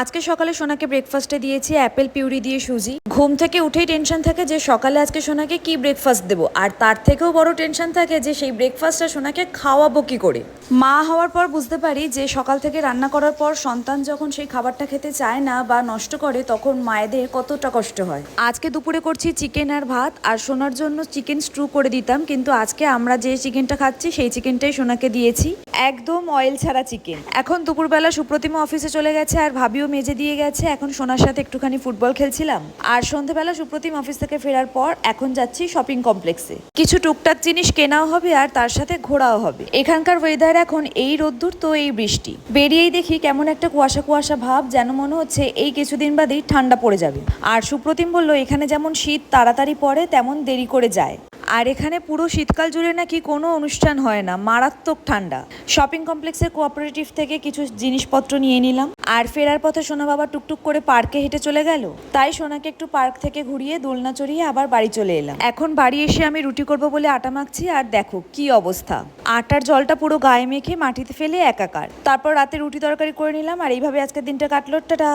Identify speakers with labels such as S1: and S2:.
S1: আজকে সকালে সোনাকে ব্রেকফাস্টে দিয়েছি অ্যাপেল পিউরি দিয়ে সুজি। ঘুম থেকে উঠেই টেনশন থাকে যে সকালে আজকে সোনাকে কি ব্রেকফাস্ট দেবো? আর তার থেকেও বড় টেনশন থাকে যে সেই ব্রেকফাস্টটা সোনাকে খাওয়াবো কি করে? মা হওয়ার পর বুঝতে পারি যে সকাল থেকে রান্না করার পর সন্তান যখন সেই খাবারটা খেতে চায় না বা নষ্ট করে, তখন মায়েদের কতটা কষ্ট হয়। আজকে দুপুরে করছি চিকেন আর ভাত, আর সোনার জন্য চিকেন স্ট্রু করে দিতাম, কিন্তু আজকে আমরা যে চিকেনটা খাচ্ছি, সেই চিকেনটাই সোনাকে দিয়েছি। একদম অয়েল ছাড়া চিকেন। এখন দুপুরবেলা সুপ্রতিমা অফিসে চলে গেছে, আর ভাবিও মেজে দিয়ে গেছে, এখন সোনার সাথে একটুখানি ফুটবল খেলছিলাম। আর সন্ধেবেলা সুপ্রতিম অফিস থেকে ফেরার পর এখন যাচ্ছি শপিং কমপ্লেক্সে। কিছু টুকটাক জিনিস কেনাও হবে, আর তার সাথে ঘোরাও হবে। এখানকার ওয়েদার এখন এই রোদ্দুর তো এই বৃষ্টি। বেরিয়েই দেখি কেমন একটা কুয়াশা কুয়াশা ভাব, যেন মনে হচ্ছে এই কিছুদিন বাদেই ঠান্ডা পড়ে যাবে। আর সুপ্রতিম বলল, এখানে যেমন শীত, তাড়াতাড়ি পড়ে, তেমন দেরি করে যায়। আর এখানে পুরো শীতকাল জুড়ে নাকি কোনো অনুষ্ঠান হয় না, মারাত্মক ঠান্ডা। শপিং কমপ্লেক্সের কোঅপারেটিভ থেকে কিছু জিনিসপত্র নিয়ে নিলাম, আর ফেরার পথে সোনা বাবা টুকটুক করে পার্কে হেঁটে চলে গেল। তাই সোনাকে একটু পার্ক থেকে ঘুরিয়ে দোলনা চড়িয়ে আবার বাড়ি চলে এলাম। এখন বাড়ি এসে আমি রুটি করব বলে আটা মাখছি, আর দেখো কি অবস্থা। আটার জলটা পুরো গায়ে মেখে মাটিতে ফেলে একাকার। তারপর রাতে রুটি তরকারি করে নিলাম, আর এইভাবে আজকের দিনটা কাটলো, টাটা।